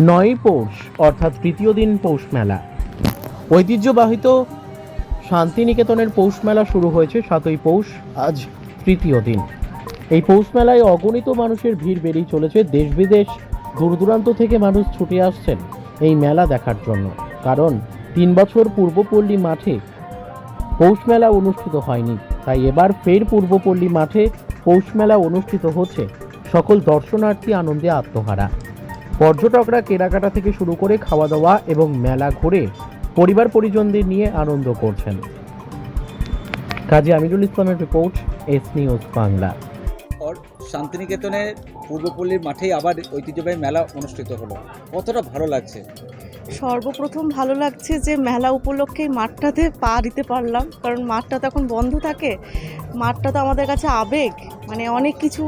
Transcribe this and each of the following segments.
নয়ই পৌষ, অর্থাৎ তৃতীয় দিন পৌষ মেলা। ঐতিহ্যবাহিত শান্তিনিকেতনের পৌষ মেলা শুরু হয়েছে সাতই পৌষ, আজ তৃতীয় দিন। এই পৌষ মেলায় অগণিত মানুষের ভিড় বেড়েই চলেছে দেশ বিদেশ দূর দূরান্ত থেকে মানুষ ছুটে আসছেন এই মেলা দেখার জন্য। কারণ তিন বছর পূর্বপল্লী মাঠে পৌষ মেলা অনুষ্ঠিত হয়নি। তাই এবার ফের পূর্বপল্লী মাঠে পৌষ মেলা অনুষ্ঠিত হচ্ছে। সকল দর্শনার্থী আনন্দে আত্মহারা। পর্যটকরা কেনাকাটা থেকে শুরু করে খাওয়া দাওয়া এবং মেলা ঘুরে পরিবার পরিজনদের নিয়ে আনন্দ করছেন। কাজী আমিরুল ইসলামের রিপোর্ট এস নিউজ বাংলা। পর শান্তিনিকেতনের পূর্বপল্লীর মাঠেই আবার ঐতিহ্যবাহী মেলা অনুষ্ঠিত হলো। কতটা ভালো লাগছে? সর্বপ্রথম ভালো লাগছে যে মেলা উপলক্ষে মাঠটাতে পা দিতে পারলাম। কারণ মাঠটা তো এখন বন্ধ থাকে। মাঠটা তো আমাদের কাছে আবেগ। মানে অনেক কিছু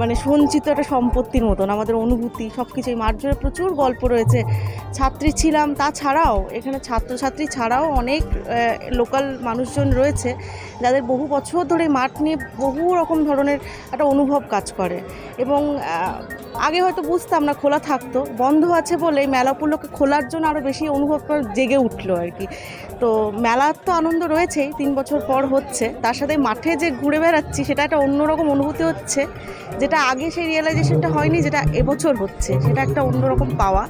মানে সঞ্চিত একটা সম্পত্তির মতন, আমাদের অনুভূতি সব কিছু মাঠ প্রচুর গল্প রয়েছে। ছাত্রী ছিলাম তাছাড়াও, এখানে ছাত্রছাত্রী ছাড়াও অনেক লোকাল মানুষজন রয়েছে, যাদের বহু বছর ধরে মাঠ নিয়ে বহু রকম ধরনের একটা অনুভব কাজ করে। এবং আগে হয়তো বুঝতাম না, খোলা থাকতো। বন্ধ আছে বলে মেলা উপলক্ষে খোলার জন্য আরও বেশি অনুভব জেগে উঠল আর কি। তো মেলার তো আনন্দ রয়েছেই, তিন বছর পর হচ্ছে। তার সাথে মাঠে যে ঘুরে বেড়াচ্ছি, সেটা একটা অন্যরকম অনুভূতি হচ্ছে। যেটা আগে সেই রিয়েলাইজেশনটা হয়নি, যেটা এবছর হচ্ছে, সেটা একটা অন্যরকম পাওয়া।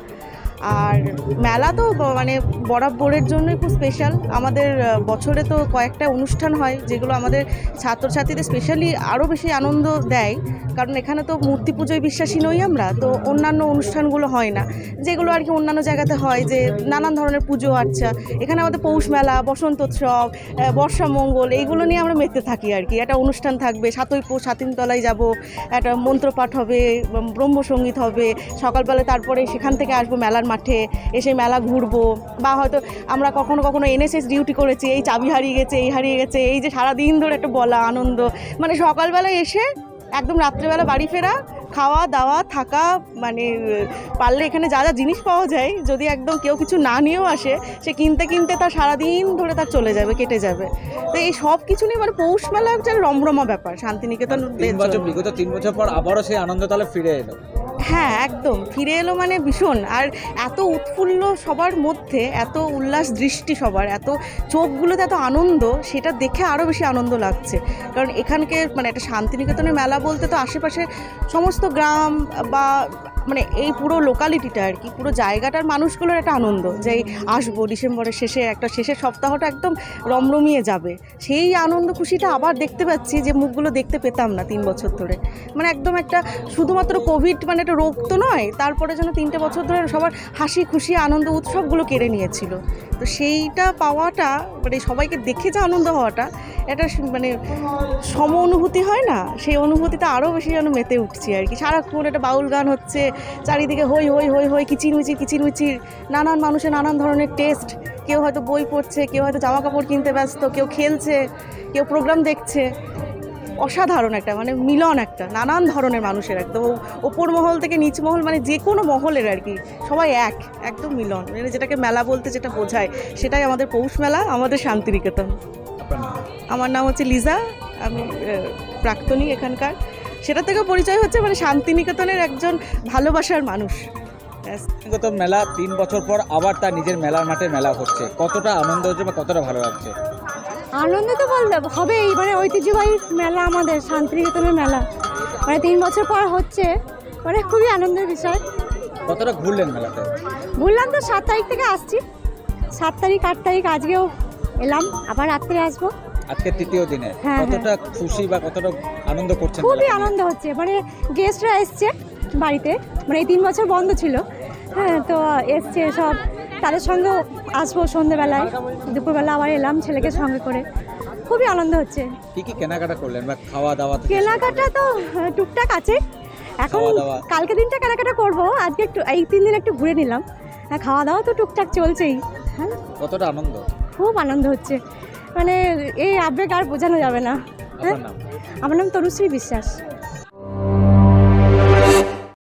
আর মেলা তো মানে বরাবরের জন্যই খুব স্পেশাল আমাদের বছরে তো কয়েকটা অনুষ্ঠান হয় যেগুলো আমাদের ছাত্রছাত্রীদের স্পেশালি আরও বেশি আনন্দ দেয়। কারণ এখানে তো মূর্তি পুজোয় বিশ্বাসী নই আমরা তো অন্যান্য অনুষ্ঠানগুলো হয় না। যেগুলো আর কি অন্যান্য জায়গাতে হয় যে নানান ধরনের পুজো আচ্ছা এখানে আমাদের পৌষ মেলা বসন্ত উৎসব আহ, বর্ষা মঙ্গল এইগুলো নিয়ে আমরা মেতে থাকি আর কি। একটা অনুষ্ঠান থাকবে সাতই পৌষ সাতিনতলায় যাব একটা মন্ত্রপাঠ হবে ব্রহ্মসঙ্গীত হবে সকালবেলা তারপরে সেখান থেকে আসব মেলার মাঠে এসে মেলা ঘুরবো বা হয়তো আমরা কখনো কখনো এনএসএস ডিউটি করেছি এই চাবি হারিয়ে গেছে এই হারিয়ে গেছে এই যে সারাদিন ধরে একটা বলা আনন্দ। মানে সকালবেলা এসে একদম রাত্রেবেলা বাড়ি ফেরা খাওয়া দাওয়া থাকা মানে পারলে এখানে যা যা জিনিস পাওয়া যায় যদি একদম কেউ কিছু না নিয়েও আসে সে কিনতে কিনতে তার সারাদিন ধরে তার চলে যাবে কেটে যাবে। তো এই সব কিছু নিয়ে মানে পৌষ মেলা একটা রমরমা ব্যাপার শান্তিনিকেতন বিগত তিন বছর পর আবারও সেই আনন্দ তাহলে ফিরে এলো। হ্যাঁ একদম। ফিরে এলো মানে ভীষণ। আর এত উৎফুল্ল সবার মধ্যে, এত উল্লাস দৃষ্টি সবার, এত চোখগুলোতে এত আনন্দ, সেটা দেখে আরও বেশি আনন্দ লাগছে। কারণ এখানকে মানে একটা শান্তিনিকেতনের মেলা বলতে তো আশেপাশে সমস্ত গ্রাম বা মানে এই পুরো লোকালিটিটা আর কি, পুরো জায়গাটার মানুষগুলোর একটা আনন্দ যে আসব ডিসেম্বরের শেষে, একটা শেষের সপ্তাহটা একদম রমরমিয়ে যাবে। সেই আনন্দ খুশিটা আবার দেখতে পাচ্ছি যে মুখগুলো দেখতে পেতাম না তিন বছর ধরে। মানে একদম একটা শুধুমাত্র কোভিড মানে একটা রোগ তো নয়, তারপরে যেন তিনটে বছর ধরে সবার হাসি, খুশি, আনন্দ, উৎসবগুলো কেড়ে নিয়েছিল। তো সেইটা পাওয়াটা মানে সবাইকে দেখে যে আনন্দ হওয়াটা স- মানে সম অনুভূতি হয় না, সেই অনুভূতিটা আরও বেশি যেন মেতে উঠছি আর কি। সারাক্ষণ একটা বাউল গান হচ্ছে, চারিদিকে হই হই হই হই কিচিরমিচির কিচিরমিচির, নানান মানুষের নানান ধরনের টেস্ট কেউ হয়তো বই পড়ছে, কেউ হয়তো জামা কাপড় কিনতে ব্যস্ত, কেউ খেলছে, কেউ প্রোগ্রাম দেখছে। অসাধারণ একটা মানে মিলন একটা, নানান ধরনের মানুষের একদম। ওপর মহল থেকে নিচ মহল মানে যে কোনো মহলের আর কি, সবাই এক, একদম মিলন। মানে যেটাকে মেলা বলতে যেটা বোঝায়, সেটাই আমাদের পৌষ মেলা, আমাদের শান্তিনিকেতন? আমার নাম হচ্ছে লিজা আমি প্রাক্তনী এখানকার। সেটা থেকে পরিচয় হচ্ছে মানে শান্তিনিকেতনের একজন ভালোবাসার মানুষ। ব্যাস। শান্তিনিকেতন মেলা তিন বছর পর আবার তার নিজের মেলার মাঠে মেলা হচ্ছে। কতটা আনন্দ হচ্ছে বা কতটা ভালো লাগছে? আনন্দ তো বলতে হবেই মানে ঐতিহ্যবাহী মেলা আমাদের শান্তিনিকেতনের মেলা। মানে তিন বছর পর হচ্ছে মানে খুবই আনন্দের বিষয়। কতটা ঘুরলেন মেলাতে? বললাম তো সাত তারিখ থেকে আসছি। সাত তারিখ আট তারিখ আজকেও এলাম আবার রাত্রে আসব। আজকে তৃতীয় দিনে হ্যাঁ, কতটা খুশি বা কতটা আনন্দ করছেন খুবই আনন্দ হচ্ছে। মানে গেস্টরা এসছে বাড়িতে। মানে এই তিন বছর বন্ধ ছিল। হ্যাঁ তো এসছে সব। তাদের সঙ্গে আসব সন্ধেবেলায়। দুপুরবেলা আবার এলাম ছেলেকে সঙ্গে করে। খুবই আনন্দ হচ্ছে। কি কি কেনাকাটা করলেন বা খাওয়া দাওয়া? কেনাকাটা তো টুকটাক আছে। এখন কালকে দিনটা কেনাকাটা করব। আজকে একটু এই তিন দিন একটু ঘুরে নিলাম। হ্যাঁ খাওয়া দাওয়া তো টুকটাক চলছেই। হ্যাঁ। কতটা আনন্দ? খুব আনন্দ হচ্ছে। মানে এই আবেগ আর বোঝানো যাবে না হ্যাঁ নাম? আমার নাম তনুশ্রী বিশ্বাস।